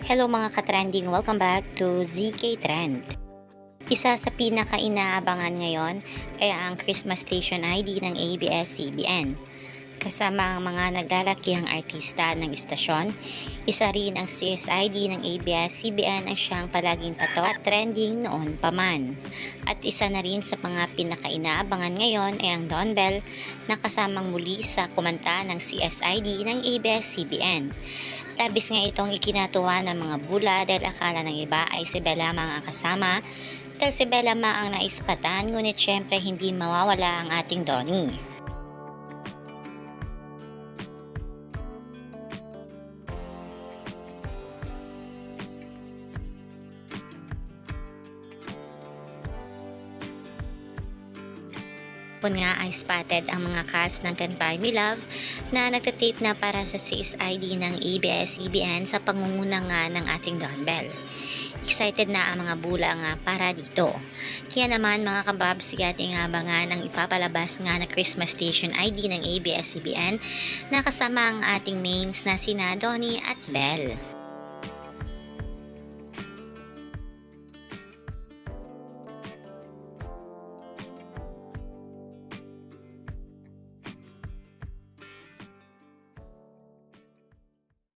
Hello mga ka-trending, welcome back to ZK Trend. Isa sa pinaka-inaabangan ngayon ay ang Christmas Station ID ng ABS-CBN. Kasama ang mga naglalakihang artista ng istasyon, isa rin ang CSID ng ABS-CBN ang siyang palaging patok at trending noon pa man. At isa na rin sa mga pinaka-inaabangan ngayon ay ang Don Bell na kasamang muli sa kumanta ng CSID ng ABS-CBN. Labis nga itong ikinatuwa ng mga bula dahil akala ng iba ay si Bella ang kasama dahil si Bella Ma ang naispatan ngunit syempre hindi mawawala ang ating Donnie. Pun nga ay spotted ang mga cast ng Buy Me Love na nagtatape na para sa CSID ng ABS-CBN sa pangunguna nga ng ating Don Bell. Excited na ang mga bula nga para dito. Kaya naman mga kabab, sige ating abangan ang ipapalabas nga na Christmas Station ID ng ABS-CBN na kasama ang ating mains na sina Donnie at Bell.